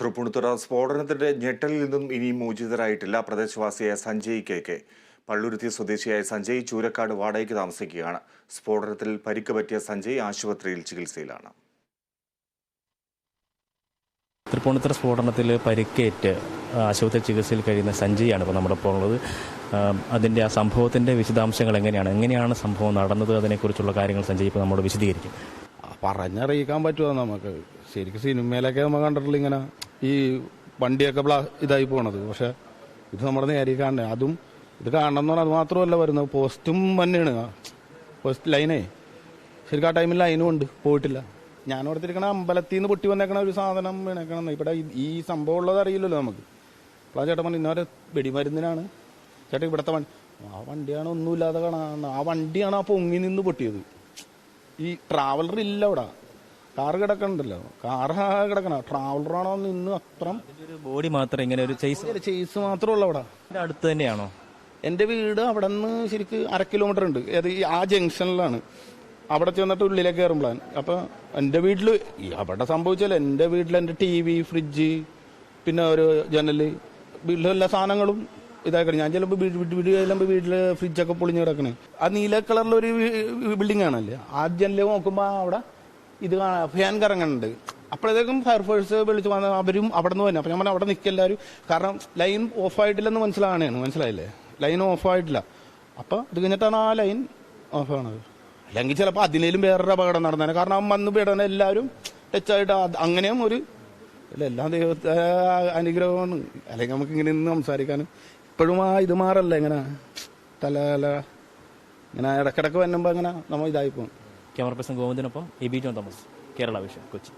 തൃപ്പൂണിത്തുറ സ്ഫോടനത്തിന്റെ ഞെട്ടലിൽ നിന്നും ഇനിയും മോചിതരായിട്ടില്ല പ്രദേശവാസിയായ സഞ്ജയ് കെ കെ. പള്ളുരുത്തി സ്വദേശിയായ സഞ്ജയ് ചൂരക്കാട് വാടകയ്ക്ക് താമസിക്കുകയാണ്. സ്ഫോടനത്തിൽ പരിക്ക് പറ്റിയ സഞ്ജയ് ആശുപത്രിയിൽ ചികിത്സയിലാണ്. തൃപ്പൂണിത്തുറ സ്ഫോടനത്തിൽ പരിക്കേറ്റ് ആശുപത്രി ചികിത്സയിൽ കഴിയുന്ന സഞ്ജയാണ് ഇപ്പോൾ നമ്മുടെ ഒപ്പം ഉള്ളത്. അതിന്റെ ആ സംഭവത്തിന്റെ വിശദാംശങ്ങൾ എങ്ങനെയാണ്? എങ്ങനെയാണ് സംഭവം നടന്നത്? അതിനെക്കുറിച്ചുള്ള കാര്യങ്ങൾ സഞ്ജയ് ഇപ്പോൾ നമ്മോട് വിശദീകരിക്കും. പറഞ്ഞറിയിക്കാൻ പറ്റുമോ നമുക്ക്? ശരിക്കും സിനിമയിലൊക്കെ നമ്മൾ കണ്ടിട്ടില്ല ഇങ്ങനെ. ഈ വണ്ടിയൊക്കെ ബ്ലാ ഇതായി പോണത്. പക്ഷെ ഇത് നമ്മുടെ നേരെ കാണണേ അതും ഇത് കാണണം എന്ന് പറഞ്ഞാൽ അത് മാത്രമല്ല വരുന്നത്. പോസ്റ്റും തന്നെയാണ് പോസ്റ്റ് ലൈനേ. ശരിക്കും ആ ടൈമിൽ ലൈനും ഉണ്ട്. പോയിട്ടില്ല. ഞാൻ ഓർത്തിരിക്കണ അമ്പലത്തിൽ നിന്ന് പൊട്ടി വന്നേക്കണ ഒരു സാധനം വീണേക്കണം ഇവിടെ ഈ- ഈ സംഭവം ഉള്ളത് അറിയില്ലല്ലോ നമുക്ക്. അപ്പോൾ ആ ചേട്ടൻ പറഞ്ഞു ഇന്നവരെ വെടിമരുന്നിനാണ്. ചേട്ടൻ ഇവിടുത്തെ വണ്ടി ആ വണ്ടിയാണ് ഒന്നുമില്ലാതെ കാണാൻ ആ വണ്ടിയാണ് ആ പൊങ്ങി നിന്ന് പൊട്ടിയത്. ഈ ട്രാവലർ ഇല്ല അവിടെ. കാറ് കിടക്കണ്ടല്ലോ കാറ് കിടക്കണ. ട്രാവലറാണോ നിന്ന് അത്രം? ബോഡി മാത്രം ഇങ്ങനെ ഒരു ചെയ്സ് ചേസ് മാത്രമേ ഉള്ളൂ അവിടെ. അടുത്ത് തന്നെയാണോ? എന്റെ വീട് അവിടെ നിന്ന് ശരിക്ക് അര കിലോമീറ്റർ ഉണ്ട്. അത് ഈ ആ ജംഗ്ഷനിലാണ്. അവിടെ ചെന്നിട്ട് ഉള്ളിലേക്ക് കയറുമ്പോഴാണ് അപ്പൊ എന്റെ വീട്ടിൽ അവിടെ സംഭവിച്ചാൽ എന്റെ വീട്ടിൽ എന്റെ ടി വി ഫ്രിഡ്ജ് പിന്നെ ഒരു ജനൽ വീട്ടിലെ എല്ലാ സാധനങ്ങളും ഇതാക്കണം. ഞാൻ ചിലപ്പോൾ വീട് ചെല്ലുമ്പോൾ വീട്ടിൽ ഫ്രിഡ്ജൊക്കെ പൊളിഞ്ഞ് കിടക്കണേ. ആ നീല കളറിലൊരു ബിൽഡിംഗ് ആണല്ലേ ആ ജനൽ നോക്കുമ്പോൾ അവിടെ ഇത് ഫാൻ കറങ്ങുന്നുണ്ട് അപ്പോഴത്തേക്കും ഫയർഫോഴ്സ് വിളിച്ച് വന്ന അവരും അവിടെ നിന്ന് തന്നെ അപ്പം ഞാൻ അവിടെ നിൽക്കെല്ലാവരും കാരണം ലൈൻ ഓഫ് ആയിട്ടില്ലെന്ന് മനസ്സിലാണ് മനസ്സിലായില്ലേ? ലൈൻ ഓഫ് ആയിട്ടില്ല. അപ്പോൾ അത് കഴിഞ്ഞിട്ടാണ് ആ ലൈൻ ഓഫ് ആണത് അല്ലെങ്കിൽ ചിലപ്പോൾ അതിനേലും വേറൊരു അപകടം നടന്നേനെ. കാരണം വന്ന് പെടണ എല്ലാവരും ടച്ചായിട്ട് അങ്ങനെയും ഒരു ഇല്ല എല്ലാം ദൈവത്തെ അനുഗ്രഹമാണ്. അല്ലെങ്കിൽ നമുക്ക് ഇങ്ങനെ നിന്ന് സംസാരിക്കാനും. ഇപ്പോഴും ആ ഇത് മാറല്ല ഇങ്ങനെ തല തല ഇങ്ങനെ ഇടക്കിടക്ക് വന്നുമ്പോൾ ഇങ്ങനെ നമ്മൾ ഇതായി പോകും. Camera person ഗോവിന്ദനൊപ്പം A B John Thomas Kerala vision Kochi.